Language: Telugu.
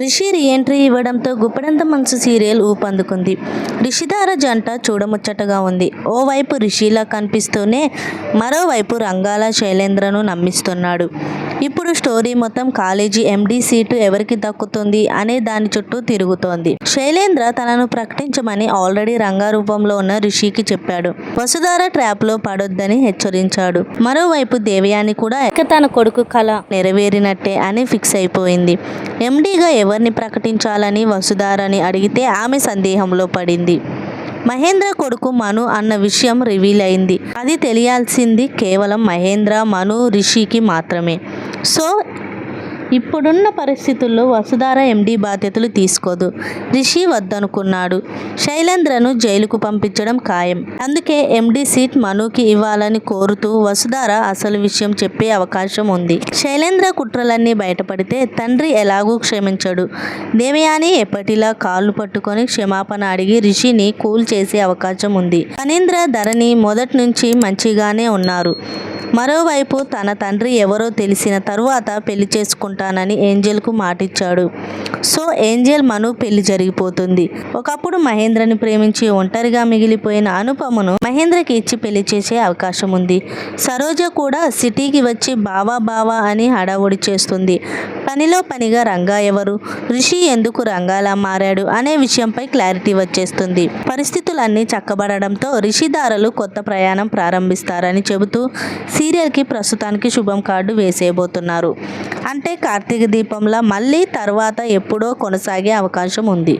రిషి రీఎంట్రీ ఇవ్వడంతో గుప్పడంత మనసు సీరియల్ ఊపందుకుంది. రిషిధార జంట చూడముచ్చటగా ఉంది. ఓవైపు రిషిలా కనిపిస్తూనే మరోవైపు రంగాల శైలేంద్రను నమ్మిస్తున్నాడు. ఇప్పుడు స్టోరీ మొత్తం కాలేజీ ఎండీ సీటు ఎవరికి దక్కుతుంది అనే దాని చుట్టూ తిరుగుతోంది. శైలేంద్ర తనను ప్రకటించమని ఆల్రెడీ రంగారూపంలో ఉన్న రిషికి చెప్పాడు. వసుధార ట్రాప్లో పడొద్దని హెచ్చరించాడు. మరోవైపు దేవయాని కూడా ఇక తన కొడుకు కళ నెరవేరినట్టే అని ఫిక్స్ అయిపోయింది. ఎండీగా ఎవరిని ప్రకటించాలని వసుధారని అడిగితే ఆమె సందేహంలో పడింది. మహేంద్ర కొడుకు మను అన్న విషయం రివీల్ అయింది. అది తెలియాల్సింది కేవలం మహేంద్ర మను రిషికి మాత్రమే. సో ఇప్పుడున్న పరిస్థితుల్లో వసుధార ఎండీ బాధ్యతలు తీసుకోదు. రిషి వద్దనుకున్నాడు. శైలేంద్రను జైలుకు పంపించడం ఖాయం. అందుకే ఎండీ సీట్ మనుకి ఇవ్వాలని కోరుతూ వసుధార అసలు విషయం చెప్పే అవకాశం ఉంది. శైలేంద్ర కుట్రలన్నీ బయటపడితే తండ్రి ఎలాగూ క్షమించడు. దేవయాని ఎప్పటిలా కాళ్ళు పట్టుకొని క్షమాపణ అడిగి రిషిని కూల్ చేసే అవకాశం ఉంది. ఫణీంద్ర ధరణి మొదటి నుంచి మంచిగానే ఉన్నారు. మరోవైపు తన తండ్రి ఎవరో తెలిసిన తరువాత పెళ్ళి చేసుకుంటానని ఏంజెల్కు మాటిచ్చాడు. సో ఏంజెల్ మను పెళ్ళి జరిగిపోతుంది. ఒకప్పుడు మహేంద్రని ప్రేమించి ఒంటరిగా మిగిలిపోయిన అనుపమను మహేంద్రకి ఇచ్చి పెళ్ళి చేసే అవకాశం ఉంది. సరోజ కూడా సిటీకి వచ్చి బావా బావా అని హడావుడి చేస్తుంది. పనిలో పనిగా రంగా ఎవరు? రిషి ఎందుకు రంగాలా మారాడు అనే విషయంపై క్లారిటీ వచ్చేస్తుంది. పరిస్థితులన్నీ చక్కబడడంతో రిషిదారులు కొత్త ప్రయాణం ప్రారంభిస్తారని చెబుతూ సీరియల్కి ప్రస్తుతానికి శుభం కార్డు వేసేయబోతున్నారు. అంటే కార్తీక దీపంలో మళ్ళీ తర్వాత ఎప్పుడో కొనసాగే అవకాశం ఉంది.